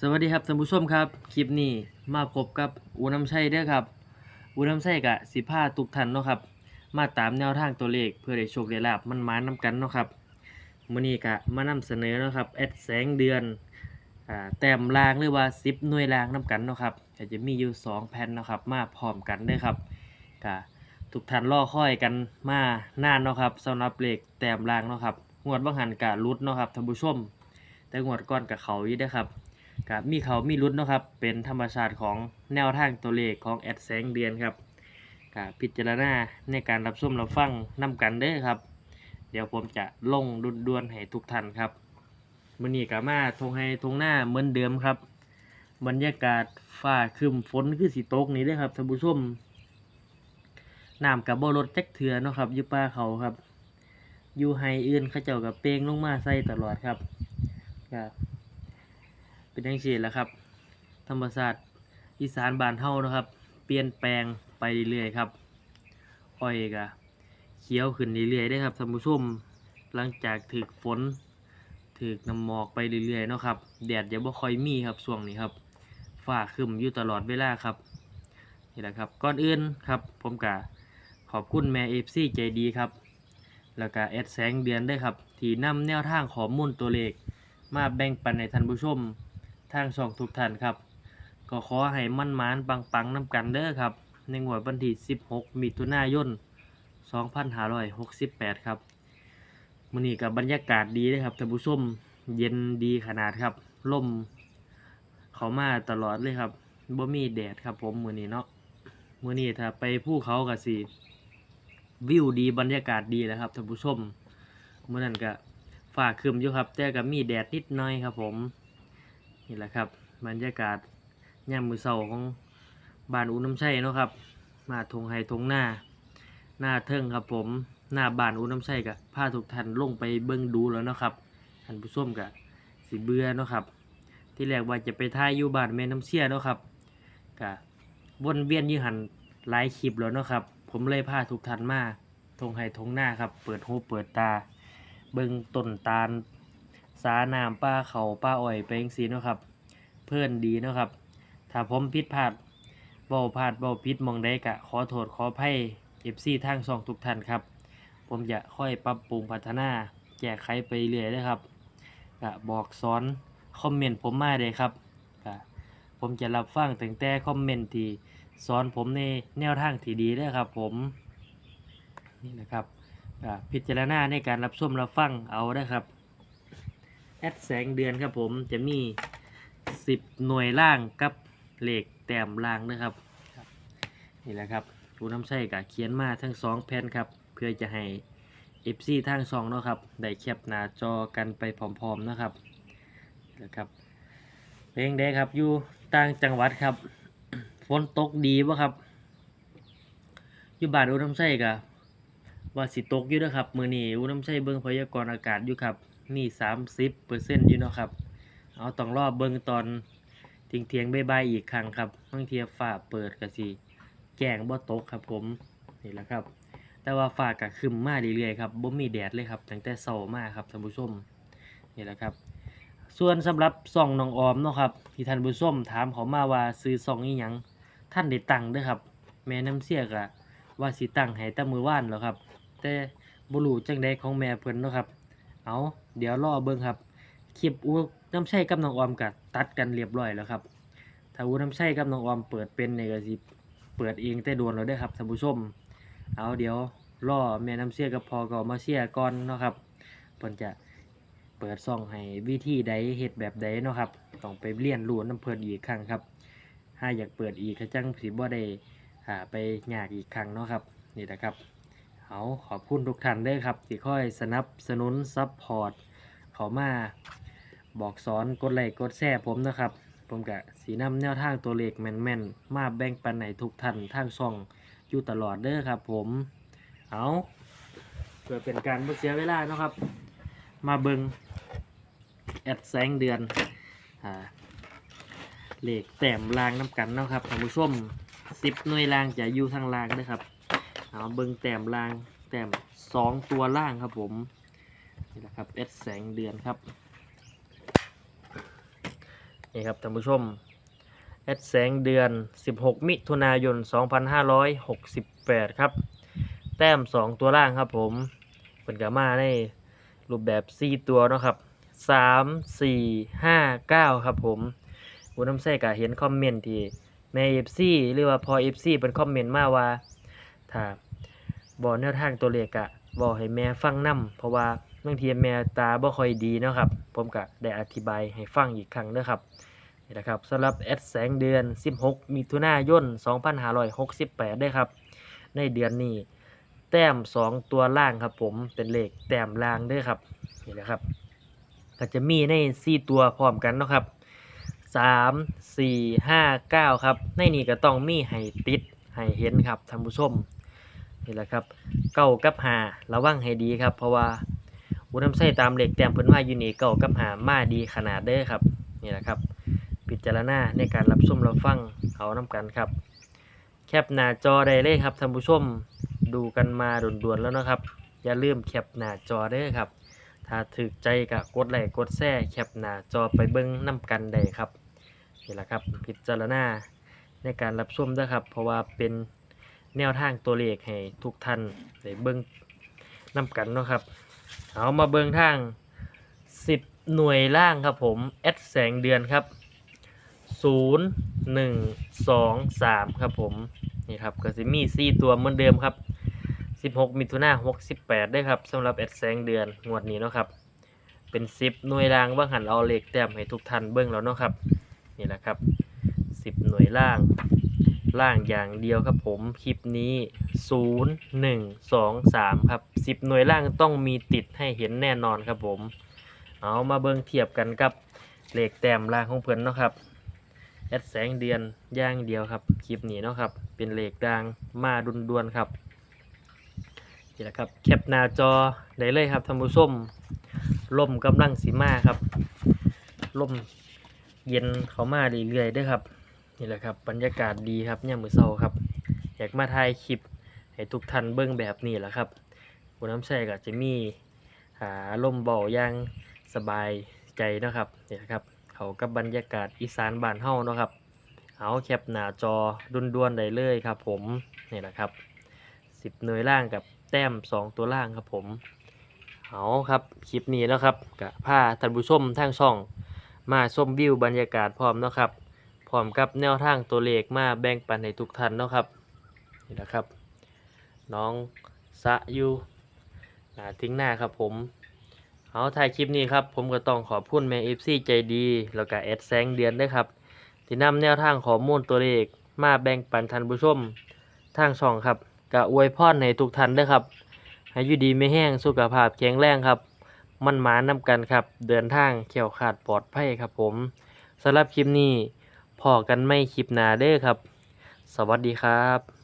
สวัสดีครับท่านผู้ชมครับคลิปนี้มาพบกับอูน้ำชัยเด้อครับอูน้ำชัยกะสิพาทุกท่านเนาะครับ มาตามแนวทางตัวเลขเพื่อได้โชคได้ลาบมันมานๆนำกันเนาะครับมื้อนี้กะมานำเสนอเนาะครับแอดแสงเดือนอ่าแต้มลางหรือว่า10หน่วยลางนำกันเนาะครับก็จะมีอยู่2แผ่นเนาะครับ มาพร้อมกันเด้อครับกะทุกท่านรอคอยกันมานานเนาะครับสำหรับเลขแต้มลางเนาะครับงวดบางหันกะรุดเนาะครับท่านผู้ชม แต่งวดก่อนกับเขาอยู่เด้อครับ กับมีเขามีรุดเนาะครับ เป็นธรรมชาติของแนวทางตัวเลขของแอดแสงเดือนครับกับพิจารณาในการรับชมรับฟังนํกันเด้อครับ เดี๋ยวผมจะลงดุดดวนให้ทุกท่านครับมื้อนี้ก็มาทงให้ทงหน้าเหมือนเดิมครับ บรรยากาศฟ้าคึมฝนคือสิตกนี่เด้อครับท่านผู้ชมน้ำกับบ่ลดจักเถื่อเนาะครับอยู่ป่าเขาครับอยู่ไฮอื่นเขาเจ้ากับเป้งลงมาใส่ตลอดครับก็ เป็นจังซี่แหละครับ ธรรมศาสตร์อีสานบานเฮานะครับ เปลี่ยนแปลงไปเรื่อยๆครับอ้อยก็เขียวขึ้นเรื่อยๆได้ครับท่านผู้ชมหลังจากถึกฝนถึกน้ำหมอกไปเรื่อยๆเนาะครับแดดจะบ่ค่อยมีครับช่วงนี้ครับฟ้าคึมอยู่ตลอดเวลาครับนี่แหละครับก่อนอื่นครับ ผมกะขอบคุณแม่เอฟซีใจดีครับ แล้วก็แอดแสงเดือนได้ครับ ที่นำแนวทางข้อมูลตัวเลข มาแบ่งปันในท่านผู้ชม ทางช่องทุกท่านครับ ก็ขอให้มั่นมานปังปังๆนำกันเด้อครับ ในงวดวันที่ 16 มิถุนายน 2568 ครับมื้อนี้กับบรรยากาศดีเลยครับท่านผู้ชมเย็นดีขนาดครับลมเขามาตลอดเลยครับบ่มีแดดครับผมมื้อนี้เนาะมื้อนี้ถ้าไปภูเขาก็สิวิวดีบรรยากาศดีแล้วครับท่านผู้ชมเมื่อนั้นก็ฝ่าครึมอยู่ครับ แต่ก็มีแดดนิดหน่อยครับผม นี่แหละครับบรรยากาศย่ามมือเสาของบ้านอุน้ำชัยเนาะครับ มาทงไฮทงหน้า หน้าเทิงครับผมหน้าบ้านอุน้ำชัยกับพาทุกท่านลงไปเบิ้งดูแล้วเนาะครับท่านผู้ชมกับสิเบื่อเนาะครับ ที่แรกว่าจะไปท่ายอยู่บ้านแม่น้ำเชี่ยเนาะครับกะวนเวียนยี่หันหลายคลิปแล้วเนาะครับ ผมเลยพาทุกท่านมาทงไห้ทงหน้าครับ เปิดหูเปิดตา เบิ่งต้นตาลาน้ำป้าเขาป้าอ้อยไปจังซีเนาะครับ เพื่อนดีเนาะครับ ถ้าผมผิดพลาดเบาพลาดเบาผิดมองใดกะขอโทษขออภัยเอฟซีทางช่องทุกท่านครับ ผมจะค่อยปรับปรุงพัฒนาแก้ไขไปเรื่อยเลยครับกะบอกสอนคอมเมนต์ผมมาเลยครับกะผมจะรับฟังตั้งแต่คอมเมนต์ที่สอนผมในแนวทางที่ดีด้วยครับผมนี่นะครับพิจารณาในการรับชมรับฟังเอาได้ครับ แอดแสงเดือนครับผมจะมี10หน่วยล่างกับเหล็กแต้มล่างนะครับครับ นี่แหละครับครูน้ำใช่กับเขียนมาทั้ง2แผ่นครับ เพื่อจะให้ FC ทางซองเนาะครับ ได้แคปหน้าจอกันไปพร้อมๆนะครับนี่แหละครับเพลงใดครับอยู่ต่างจังหวัดครับฝนตกดีบ่ครับ อยู่บ้านอุดมไส้กะว่าสิตกอยู่เด้อครับ มื้อนี้อุดมไส้เบิ่งพยากรณ์อากาศอยู่ครับ นี่สามี30%อร์เซ็นต์อยู่เนาะครับ เอาต้องรอบเบิ่งตอนเที่ยงเทียงๆบ่ายๆอีกครั้งครับบางเทียฟ้าเปิดก็สิแจ้งบ่ตกครับผมนี่แหละครับ แต่ว่าฟ้าก็ครึมมาเรื่อยๆครับบ่มีแดดเลยครับตั้งแต่เช้ามาครับท่านผู้ชมนี่แหละครับ ส่วนสำหรับซองน้องออมเนาะครับที่ท่านผู้ชมถามเขามาว่าซื้อซองอีหยังท่านได้ตั้งเด้อครับ แม่น้ำเสียกะว่าสิตั้งให้แตะมือว่านแล้วครับ แต่บ่รู้จังใดของแม่เพิ่นเนาะครับ เอาเดี๋ยวรอเบิ่งครับคลิปอูน้ำใช้กับน้องออมก็ตัดกันเรียบร้อยแล้วครับถ้าอูน้ำใช้กับน้องออมเปิดเป็นเนี่ยก็สิเปิดเองแต่โดนแล้วเด้ครับท่านผู้ชม เอาเดี๋ยวรอแม่น้ำเสียกับพอก็มาเสียก่อนเนาะครับเพิ่นจะเปิดซองให้วิธีใดเฮ็ดแบบใดเนาะครับต้องไปเรียนรู้น้ำเพิ่นอีกครั้งครับ ถ้าอยากเปิดอีกก็จังสิบ่ได้หาไปยากอีกครั้งเนาะครับนี่นะครับ เอาขอบคุณทุกท่านด้อครับที่ค่อยสนับสนุนซัพพอร์ตเขามาบอกสอนกดไลค์กดแชร์ผมนะครับ ผมกะสีน้ำแนวทางตัวเลขแมนๆ มาแบ่งปันให้ทุกท่านทางช่องอยู่ตลอดเด้อครับผมเอาเพื่อเป็นการบ่เสียเวลาเนาะครับ มาเบิงแอดแสงเดือนอ่าเลขแต้มลางน้ำกันเนาะครับท่านผู้ชมสิบหน่วยลางจะอยู่ทางล่างนะครับ เอาเบิ้งแต้มลางแต้มสองตัวล่างครับผมนี่แหละครับเอสแสงเดือนครับนี่ครับท่านผู้ชมแอดแสงเดือน 16 มิถุนายน 2568 ครับ แต้ม 2 ตัวล่างครับผมเป็นกามาในรูปแบบ 4 ตัวเนาะครับ 3 4 5 9 ครับผมบุญน้ำใส่กะเห็นคอมเมนต์ที่แม่ FC หรือว่าพอ FC เป็นคอมเมนต์มาว่าถ้า บอกแนวทางตัวเลขกะบอกให้แม่ฟังนํเพราะว่าบางทีแม่ตาบ่ค่อยดีเนาะครับ ผมก็ได้อธิบายให้ฟังอีกครั้งเด้อครับนี่แหละครับสำหรับแอดแสงเดือน 16 มิถุนายน 2568ได้ครับ ในเดือนนี้ แต้ม 2 ตัวล่างครับผมเป็นเลขแต้มล่างด้อครับนี่แหละครับ ก็จะมีใน 4 ตัวพร้อมกันเนาะครับ 3 4 5 9 ครับ ในนี้ก็ต้องมีให้ติดให้เห็นครับท่านผู้ชม นี่แหละครับเก้ากับหาระวังให้ดีครับ เพราะว่าอุณน้ำใสตามเหล็กแต้มเพิ่นว่าอยู่นี่เก้ากับหามาดีขนาดเด้อครับนี่แหละครับ พิจารณาในการรับชมรับฟังเอาน้กันครับ แคปหน้าจอได้เลยครับท่านผู้ชมดูกันมาด่วนๆแล้วนะครับ อย่าลืมแคปหน้าจอเด้อครับ ถ้าถึกใจก็กดไลค์กดแชร์แคปหน้าจอไปเบิ้งน้กันได้ครับนี่แหละครับ พิจารณาในการรับชมด้อครับ เพราะว่าเป็น แนวทางตัวเลขให้ทุกท่านได้เบิ้งน้กันเนาะครับ เอามาเบิ้งทาง 10 หน่วยล่างครับผมแอดแสงเดือนครับ 0 1 2 3 ครับผมนี่ครับก็จะมี 4 ตัวเหมือนเดิมครับ 16 มิถุนายน68ได้ครับสำหรับแอดแสงเดือนงวดนี้เนาะครับ เป็น 10 หน่วยล่างว่าหันเอาเลขแต้มให้ทุกท่านเบิ่งแล้วเนาะครับนี่แหละครับ 10 หน่วยล่าง ล่างอย่างเดียวครับผมคลิปนี้ 0 1 2 3 ครับ 10 หน่วยล่างต้องมีติดให้เห็นแน่นอนครับผม เอามาเบิ่งเทียบกันกับเลขแต้มล่างของเพิ่อนเนาะครับแอดแสงเดือนย่างเดียวครับคลิปนี้เนาะครับ เป็นเลขดังมาดุนดวนครับนี่แหละครับแคปหน้าจอได้เลยครับท่านผู้ชมลมกำลังสีมาครับลมเย็นเขามาเรื่อยๆด้วยครับ นี่แหละครับบรรยากาศดีครับเนี่ยมือเศร้าครับ อยากมาถ่ายคลิปให้ทุกท่านเบิ่งแบบนี้แหละครับคุณน้ำใช่ก็จะมีหาลมเบาย่างสบายใจนะครับนี่แหละครับ เขากับบรรยากาศอีสานบ้านเฮาเนาะครับ เอาแคปหน้าจอด่วนๆได้เลยครับ ผมนี่แหละครับสิบหน่วยล่างกับแต้มสองตัวล่างครับผมเอาครับคลิปนี้แล้วครับกับผ้าท่านผู้ชมทางช่อง มาชมวิวบรรยากาศพร้อมนะครับ มกับแนวทางตัวเลขมาแบ่งปันให้ทุกท่านเนาะครับนี่แหละครับ น้องสะยูหนาทิ้งหน้าครับผมเอาถ่ายคลิปนี้ครับผมก็ต้องขอบคุณแม่เอฟซีใจดี แล้วก็แอดแสงเดือนด้วยครับ ที่นำแนวทางข้อมูลตัวเลขมาแบ่งปันท่านผู้ชมทางช่องครับก็อวยพรให้ทุกท่านด้วยครับให้อยู่ดีไม่แห้งสุขภาพแข็งแรงครับ มันหมานำกันครับ เดินทางเขียวขาดปลอดภัยครับผมสำหรับคลิปนี้ พอกันไม่คลิปหนาเด้อครับ สวัสดีครับ